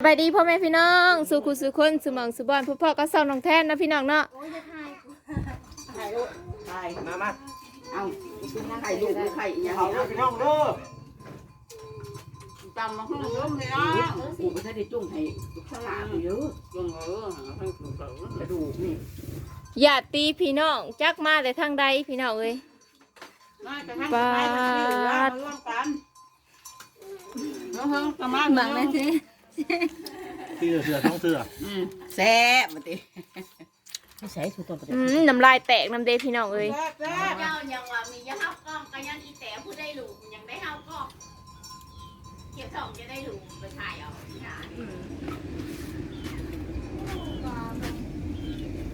สบายดีพ่อแม่พี่น้องสู่คุสู่คนสู่หมองสู่บอนผู้พ่อก็เศร้าน้องแทนนะพี่น้องเนาะถ่ายรูปถ่ายมามาเอาถ่ายรูปหรือถ่ายอีกอย่างเขานี้พี่น้องเด้อจำมาห้องร่มเลยนะกูไม่ได้จุ่มให้ลูกสลามเยอะจุ่มเออให้กระดูกนี่อย่าตีพี่น้องจักมาแต่ทางใดพี่น้องเอ้ยน่าจะให้ถ่ายกันที่เหลือมาร่วมกันน้องเฮงกำลังบังนะที เสือเสือท้องเสืออืมแซ่บมาดิไม่ใส่ถุงตัวประเดี๋อืมน้ำลายแตกน้ำเดพี่น้องเอ้ยแซ่บแซ่บเจ้ายังว่ามียังเฮากล้องก็ยังอีแต่ผู้ได้หลูยังได้เฮากล้องเก็บสองจะได้หลูไปถ่ายเอาที่หานี่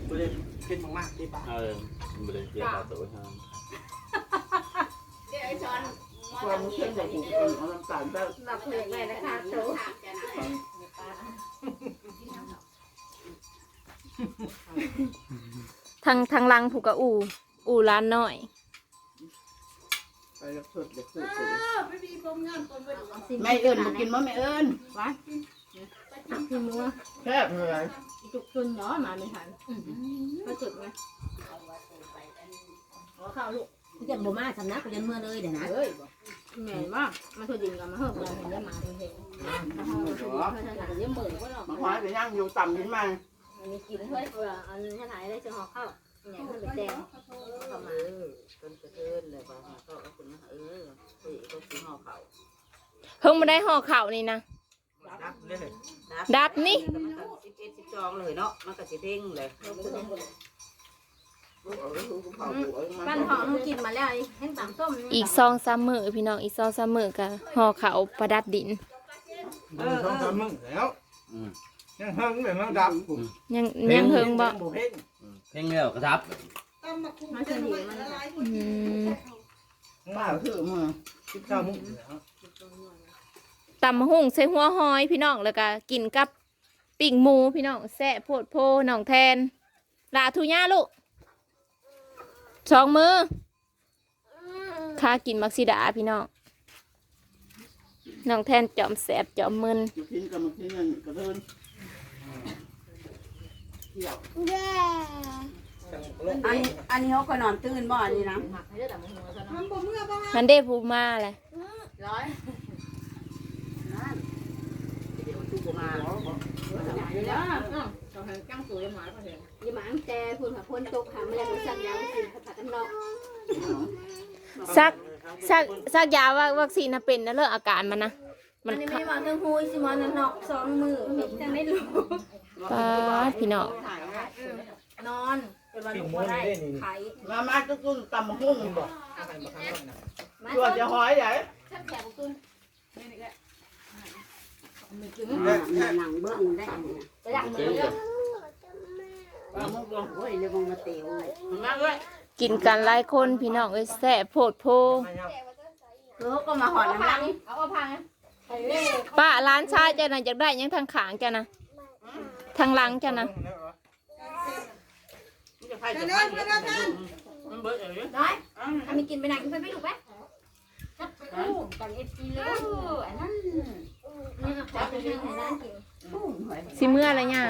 ตัวเล็กเป็นมากๆที่ปากเออมันเลยเกี่ยวกับตัวทาง ความจังเชื่เย็อนใจแบบกูนี้เองเอาน้ำตาลแบบหลับเพลินเลยนะคะโตถามจะไหนทางทางลังผูกกะอู่อู่ร้านน้อย ไปแล้วสุดเด็กสุดไม่เอิญมากินมั้ยไม่เอิญวะพี่มัวแซ่บเลยจุกจนเนาะมาไม่ทันก็จุดไงขอข้าวลูก จะบ่มาสำนักกูจะเมื่อเลยเดี๋ยวนะเฮ้ยเหนื่อยมากมาถูดินกับมาเฮิร์เราเห็นได้มาเห็นมาห้องเราถูดินเพื่อนจะเยี่ยมเหมือนก็หรอกมาควายไปนั่งอยู่ต่ำขึ้นมาอันนี้กินเฮ้ยเอออันนี้ถ่ายได้จะห่อข้าวเนี่ยเพื่อนไปแจงเข้ามาต้นกระเทินเลยว่าก็เอาคนมาเออเฮ้ยก็ซื้อห่อเขาเพิ่งมาได้ห่อข้าวนี่นะดับเลยดับนี่มันก็สิบเอ็ดสิบสองเลยเนาะมันก็สิเด้งเลย บ้านบ้านห่หออมกินมาแล้วเห็นตามส้มอีกซองสามมือพี่น้องอีกซองสามมือกับห่อข้าวประดับดิน เออท้องสามมึงแล้วยังเฮิงเลยมั้งดับยังยังเฮิงบ่เพ่งเพ่งเร็วกระทับมาเฉลี่ยมันอืมป้าคือมือคิดข้าวมึงตำมะหุ่งใส่หัวหอยพี่น้องแล้วก็กินกับปิ่งหมูพี่น้องแซ่บโพดโพน้องแทนลาทุย่าลูก สองมือข้ากินมักซิดาพี่น้องน้องแทนจอมแสบจอมมึนอยู่กินกับมันกินเงินกระเทินเที่ยวอันอันนี้เขาก็นอนตื่นบ่อันนี้นะมันได้พูมาเลยร้อยเดี๋ยวตู้มาอยู่แล้ว เราเห็นจังสวยหมาก็เห็นยี่หมาแจพูนค่ะพ่นตกหาแมลงสักยาวสิผัดกันนอกซักซักซักยาว่าวัคซีนน่ะเป็นนะเรื่องอาการมันนะ มัอันนนี้ไม่มาเรื่องหูยสิมันนอกสองมือจังได้รู้ป้าดพี่น้องนอนเป็นวันลูกว่าได้ไข่มามาตุ้ตุ้นตำหุ้งบอกมาตัวจะหอยใหญ่ชักแขกตุ้นหนังเบื้องได้อันนี้ ไปดักมือเลยปลาหมึกลงโอ้ยเรียกว่ามาเตียวมาด้วยกินกันหลายคนพี่น้องเอ้ยแซ่บโพดโพเออก็มาหอดเอาน้ำพัลังงเอาเอาพังป้าร้านชายจะนะอยากได้หยังทางขางจะนะทางหลังจะนะมันจะไผ่จะไผ่มันเบิดเลยน้อยทำมีกินไปไหนไปไม่ถูกไหมจับคู่กันเอฟซีเลยอันนั้นจับไปเรื่องไหนนะกิน สิเมื่ออะไรเนี่ย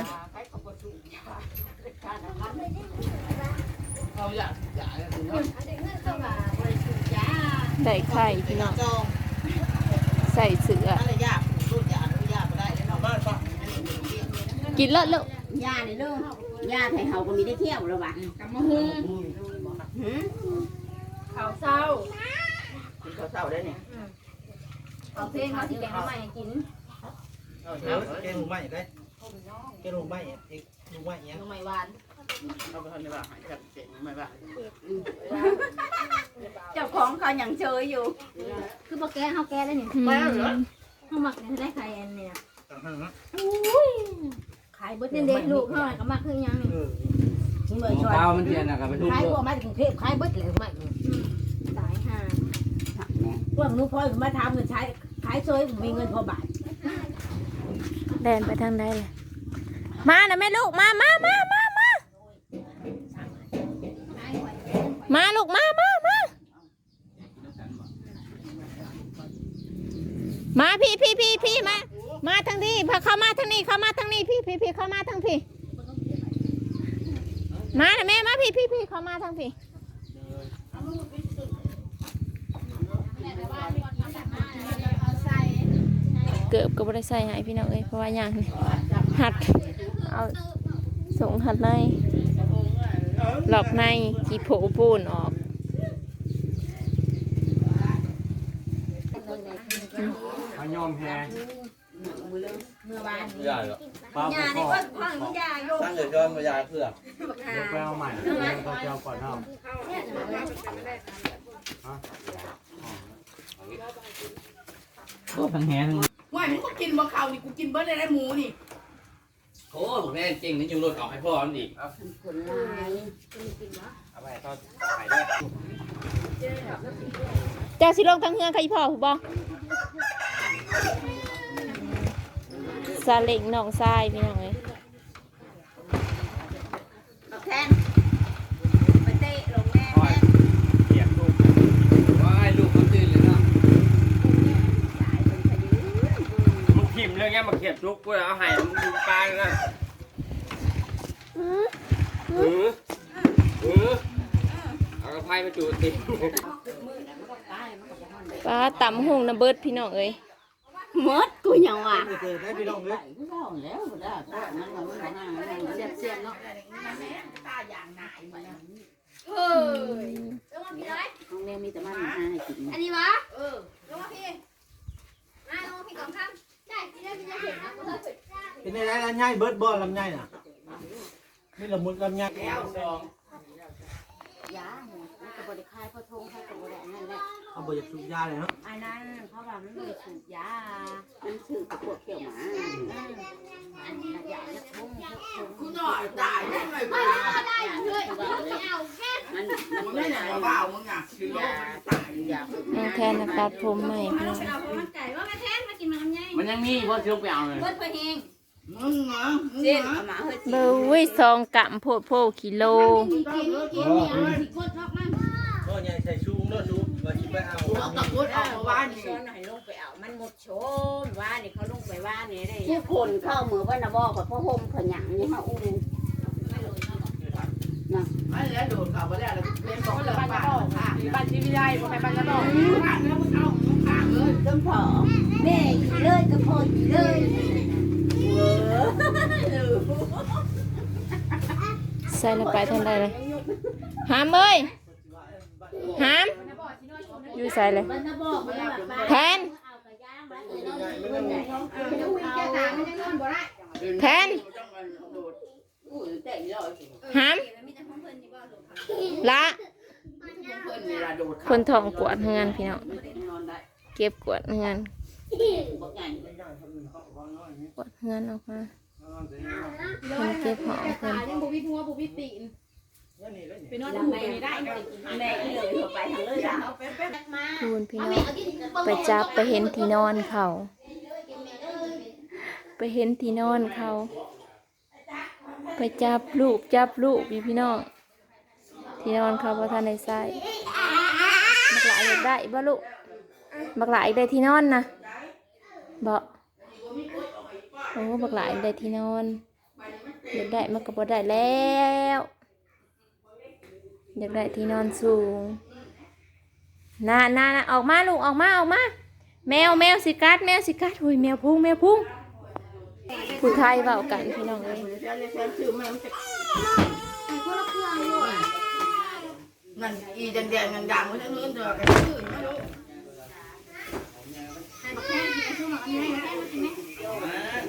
เอาอย่าอย่าเด็กเงินเข้ามาบริสุทธิ์จ้าได้ไข่พี่น้องจองใส่เสืออะไรยากรูดยารูดยาไปได้แล้วเนาะบ้านปะกินเลอะเลอะยาเนี่ยเด้อยาไทยเฮาก็มีได้เที่ยวแล้วว่ะกับมะฮุงเขาเศร้ากินข้าวเช้าได้เนี่ยเอาเพลงมาสิแกงมาใหม่กินเอาเดี๋ยว แกงหมูไหม้ได้แกงหมูไหม้เอกหมูไหม้เนี้ยทำไมหวานเอาไปทำในบ้านหายจากเจ๋งไม่บ้าเจ้าของเขายังเชยอยู่ คือบอกแกเฮาแกแล้วนี่อืมเฮามักได้ใครอันเนี่ยต่างหากนะขายเบิดเด็กลูกเฮาก็มักคือยังนี่เออนี่หเมื่อมอช่วยเก้ามันเทียนนะครับไปทุ่มขายด้พววยกมาจากกรุงเทพขายเบิดเลยไม่ตายห่าพวกนู้นพ่อยมาทำเงินใช้ขายเชยมีเงินพอบาท แดนไปทางใดเลยมานะแม่ลูกมามามามามามาลูกมามามามาพี่พี่พี่พี่มา มาทางนี้พาเข้ามาทางนี้เข้ามาทางนี้พี่พี่พี่เข้ามาทางพี่ มาน่ะแม่มาพี่พี่พี่เข้ามาทางพี่ เกือบก็บ่ได้ใส่ให้พี่น้องเอ้ยเพราะว่าอย่างนี้หัดเอาส่งหัดในหลอกในกี่โผปูนออกพยอมแพ้เมื่อวานไม่ได้หรอกปลายาพ่นี่อก็พังยาโยกตั้งแต่ย้อนมายาเพื่อกเดี๋ยวไปเอาใหม่เดี๋ยวไปเอาก่อนเอาโอ้ทั้งแห ทั้งว่ามึงก็กินบ่ข้าวนี่กูกินเบิดได้หมูนี่โอ้ผมแม่จริงนี่อยู่รถออกให้พ่อมันอีกคนลายเอาไปตอนไปด้วยเจ้าสิลงทางเฮือนใครพ่อผู้บอซาเล็งน้องทรายพี่น้องเอ้ย แทนไปเตะลงแม่แม่ เหยียบลูก ว้ายลูกมันตื่นเลยเนาะ มึงพิมพ์เรื่องเงี้ยมาเขีย นทุกกูเอาใหายมึงดูปลาเลยนะเออเออเอากระไพมาจูติปลาตำหงนะเบิดพี่น้องเอ้ยมดกูยังว่ะเจอได้พี่น้องเลยกูเล่าแล้วบ่ได้เพราะมันมันมันมันเสียบเสียบเนาะเฮ้ยลงมาพี่น้อยของแม่มีแต่มันหาให้กินอันนี้วะเออลงมาพี่มาลงมาพี่กองข้ามได้พี่ได้พี่ได้เห็นนะกูเลิก เป็นไงลำไยเบิร์ดบอลลำไยน่ะนี่ละมุนลำไยแล้วสองยาเนี่ยมันก็บ่ได้คายพ่อทงเขาก็บ่ได้นั่นแหละเอาไปจากสุกยาเลยเนาะอันนั้นเขาว่ามันไม่ได้สูบยามันสืบกับพวกเกี่ยวหมาอันนี้ยาจะทุ่งคุณหน่อยตายได้ไหมไม่ได้เลยไม่เอาแค่มันมันไม่ไหนเปล่ามึงอะคือยาตายยาน้องแทนนะตัดผมใหม่พี่น้องไปเอาของมันไก่ว่าแม่แทนมากินมันทำไงมันยังมีพ่อเชื่อไปเอาเลยเบิดไปเฮงมึงเหรอมึง เจ็ดเหรอเอามาเฮ้ยเบอร์วิซองกะโพดโพกิโลกินกินกินเนี่ยสิกดล็อกมันก็ใหญ่ใส่ชูงด้วยชูมาชิไปเอาเราตะกุดออกมาว่านี่ช้อนให้ลงไปเอา มันหมดโชมว่านี่เขาลงไปว่านี่ได้ผู้คนเข้ามือว่านะบอกกับพ่อห่มขยังนี่มาอู้นะไม่แล้วโดดเขาไปแล้วเป็นบอกเลยบ้านค่ะบ้านที่ไม่ได้บ่ให้บ้านละบ่บ้านแล้วมึงเอาข้างเลยต้มผอมแม่ขี่เลยกระพนเลย ใส่ลงไปทันใดเลยหามเลยหามยู่ใส่เลยแทนแทนหามละคนทองกวดเงินพี่น้องเก็บกวดเงินกวดเงินออกมา คนเก็บของเพิ่นยังบ่วิหัวบ่วิตีนไปนอนหูไปนี่ได้แม่เลยไปทางเลยอะคูณพี่น้องไปจับไปเห็นที่นอนเขา ไปเห็นที่นอนเขา ไปจับลูกจับลูกพี่พี่น้องที่นอนเขาพระท่านในใส่บักหลายอยากได้บ่ลูกบักหลายอยากได้ที่นอนนะบ่โอ้บักหลายอยากได้ที่นอน อยากได้มันก็บ่ได้แล้ว อยากได้ที่นอนสูงน่าน่าน่าออกมาลูกออกมาออกมา แมวแมวสิกัดแมวสิกัดหุยแมวพุ่งแมวพุ่งผู้ไทยเบากันพี่น้องเลยนั่นอีแดงๆดังๆมันจะนู้นเด้อกันชื่อไม่รู้ให้มาแค่ให้ช่วยมาอันนี้ให้มา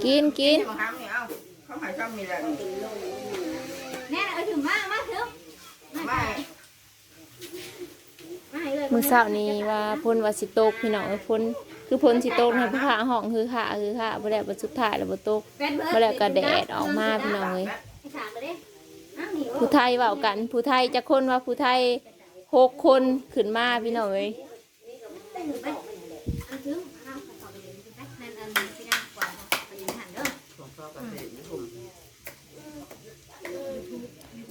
กินกิน กินบางครั้งนี่เอ้าเขาหายซ้ำมีแหละแน่เอาถึงมามาถึงไม่มาให้เลยมือเช้านี้ว่าพ้นว่าสิตกพี่น้องเอ้ยพ้นคือพ้นสิตกนะผู้ขาห้องคือขาคือขาบ่ได้บ่สุดท้ายแล้วบ่ตกเป็นเบิร์บ่แล้วก็แดดออกมาพี่น้องเอ้ยให้ถามไปดิอ้าวนี่ผู้ไทยเว้ากัน ผู้ไทยจะคนว่าผู้ไทยหกคนขึ้นมาพี่น้องเอ้ยอันถึงอ้าวขอไปเรียนไปนั่นอันนี้ที่นั่งกว่าไปยืนหันเด้อ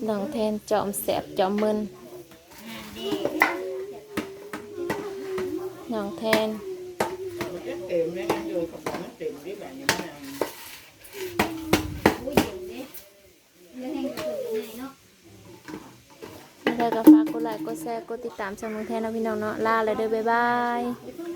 น้องแทนจอมแสบจอมมึนน้องแทนเต็มเลยอยู่กับผมเต็ต็มที่แบบนี้มันอุ้ยเดี๋ยวนี้เรื่องแห่งเกิดยังไงเนาะแล้วก็ฝากกดไลค์กดแชร์กดติดตามช่องน้องแทนเนาะพี่น้องเนาะลาเลยเด้อบ๊ายบาย